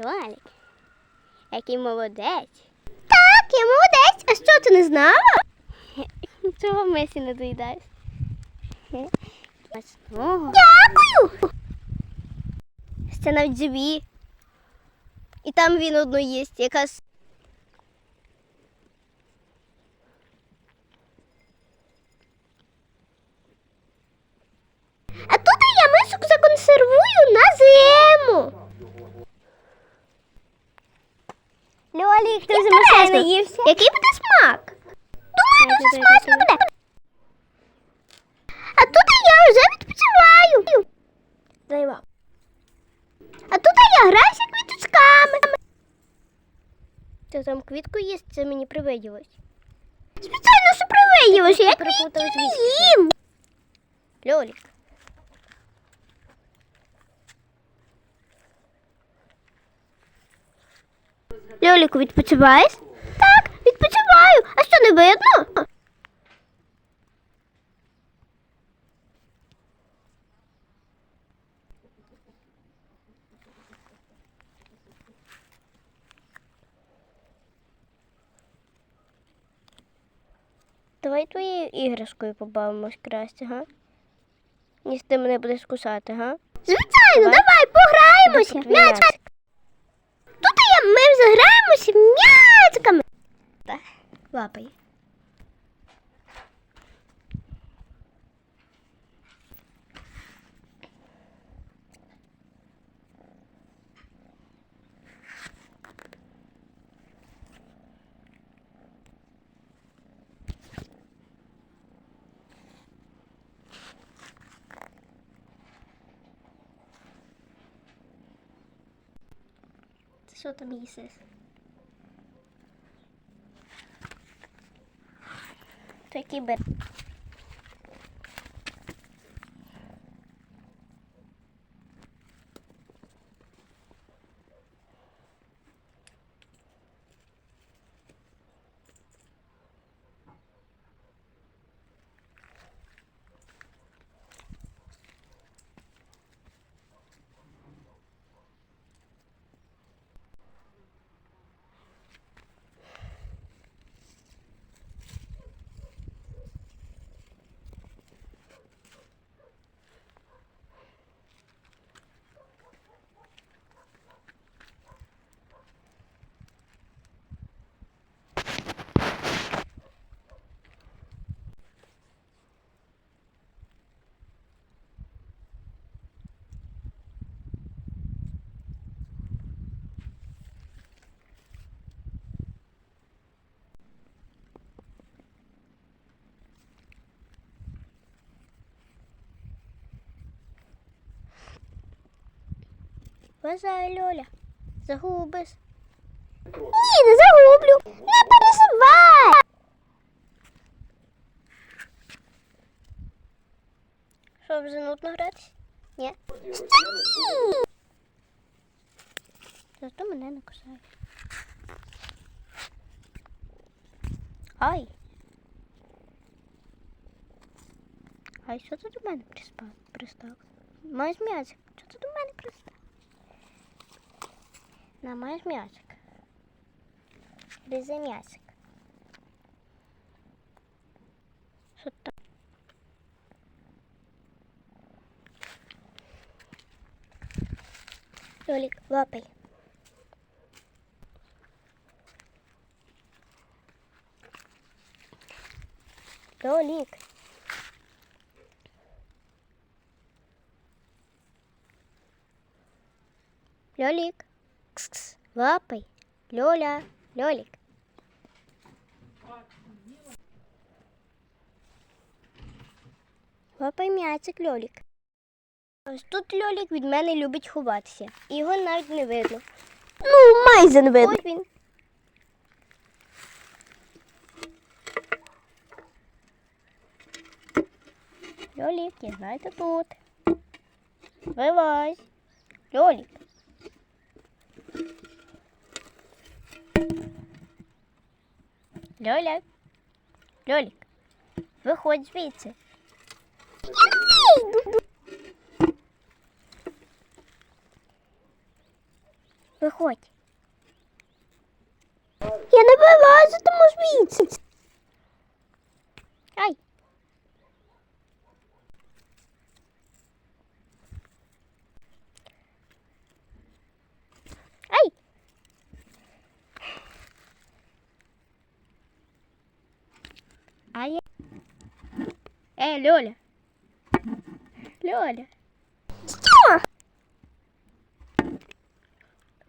Льолік, який молодець. Так, я молодець. А що ти не знала? Чого мисі не доїдаєш? Дякую. Це навіть живі. І там він одну їсть, якась. А тут я мисок законсервую на зиму. Льолік, ти вже наївся. Який буде смак? Думаю, дуже смачно буде. А тут я вже відпочиваю. Зайва. А тут я граюся квіточками. Ти там квітку їсть, це мені привиділось. Спеціально, що привиділось, я квітки не їм. Льолік. Льоліку, відпочиваєш? Так, відпочиваю. А що не видно? Давай твоєю іграшкою побавимось краще, га? Ніж ти мене будеш кусати, га? Звичайно, давай, пограємося. М'яч. Тут я, ми заграємося м'ячиками. Так, лапай. Ти що там їсиш? Tricky Bird. Вважаю, Льоля. Загубиш. Ні, не загублю. Не переживай. Що, вже нудно гратись? Ні. Ще ні. Зато мене не кусає. Ай. Ай, що ти до мене пристав? Маєш м'ячик. Що ти до мене пристав? На, маєш м'ячик. Гризи м'ячик. Що там? Лолік, лапай. Лолік. Лолік. Кс-кс. Лапай. Льоля. Льолік. Лапай м'ячик, Льолік. Ось тут Льолік від мене любить ховатися. І його навіть не видно. Ну, майже не видно. Ось він. Льолік, я знаю, тут. Вилазь. Льолік. Льоля. Льолік. Виходь звідси. Виходь. Я не вилазитиму звідси. Ай. Ай. Ай. Е, Льоля. Льоля. Що?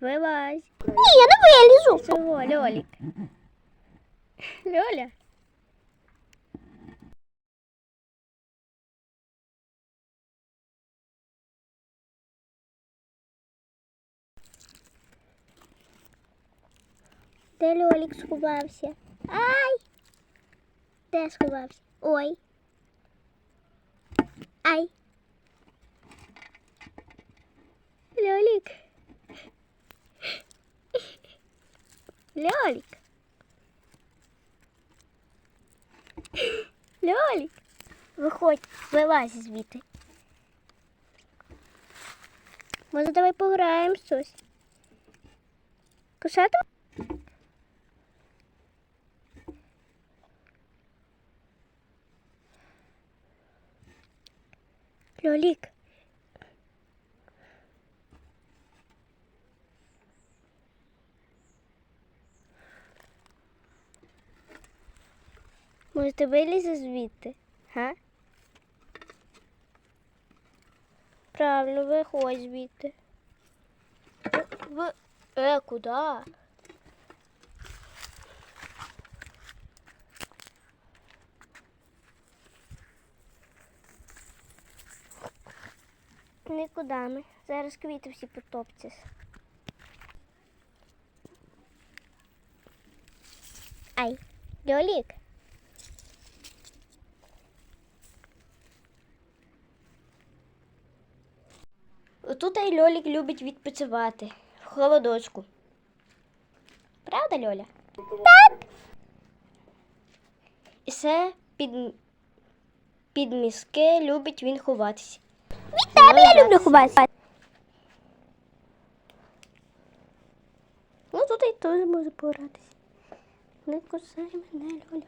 Вилазь. Ні, я не вилізу. Чого, Льолік? Льоля. Де Льолік сховався? Ай! Де сховався? Ой. Ай. Льолік. Льолік. Льолік. Виходь, вилазь звідти. Може, давай пограємо щось. Кошатим? Льолік. Може, ти вилізеш звідти? Га? Правильно, виходь звідти. В... Е, куди? Нікуди ми. Зараз квіти всі потопцяться. Ай, Льолік. Тут і Льолік любить відпочивати в холодочку. Правда, Льоля? Так. І все під, під мізки любить він ховатися. Тебе я люблю ховатися. Ну тут і теж може погратися. Не кусай мене, Льоля.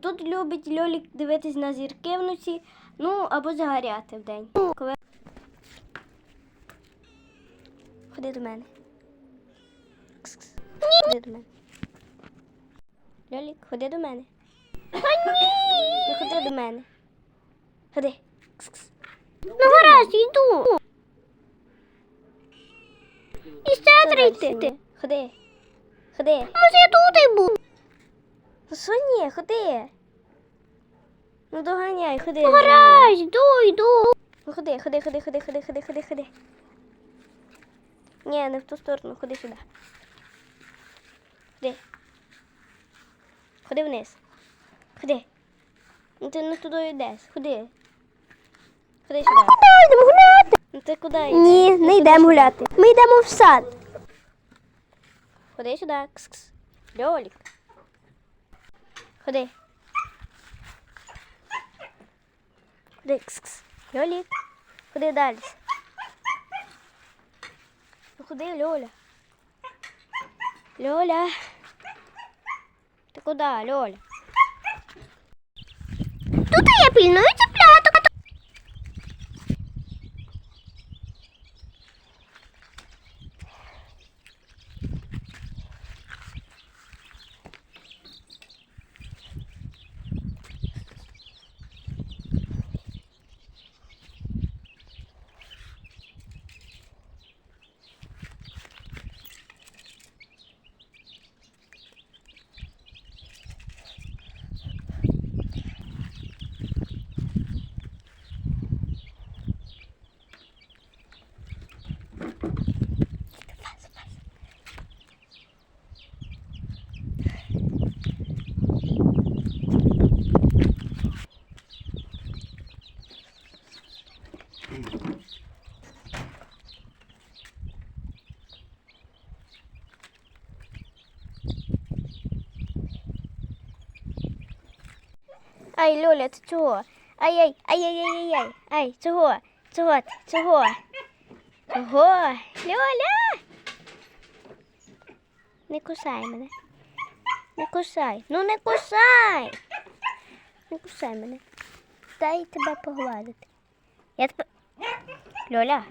Тут любить Льолік дивитись на зірки вночі, ну або загоряти вдень. Коли... Ходи до мене. Ходи до мене. Льолік, ходи до мене. Ну ходи до мене. Ходи. Ну гаразд, йду. І ще трійти. Ходи. Ходи. Може я тут і буду. Ну що ні, ходи. Ну доганяй, ходи. Гаразд, йду, йду. Ну ходи, ходи, ходи, ходи, ходи, ходи, ходи, ходи. Ні, не в ту сторону, ходи сюди. Ходи. Ходи вниз. Ходи. Ну ти не туди йдеш. Ходи. Ходи сюди. Йдемо гуляти. Ну ти куди йдеш? Ні, не йдемо гуляти. Ми йдемо в сад. Ходи сюди. Кс-кс. Льолік. Ходи. Ходи, кс-кс. Льолік. Ходи далі. Ну ходи, Льоля. Льоля. Ти куди, Льоля? Тут я пільную цепляток. Ай, Льоля, ти чого? Ай-яй, ай-яй-яй-яй. Ай, чого? Чого ти? Чого? Чого? Льоля! Не кусай мене. Не кусай. Ну не кусай. Не кусай мене. Дай тебе погладити. Я тебе. Льоля.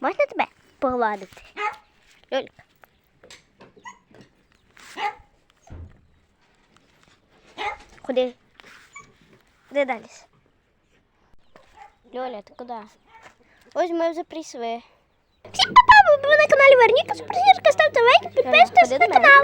Можна тебе погладити? Льолька. Куди? Де далі? Льоля, ти куди? Ось ми вже прийшли. Всім па-па, ви на каналі Верніка, Суперзірка, ставте лайк, підписуйтесь на канал.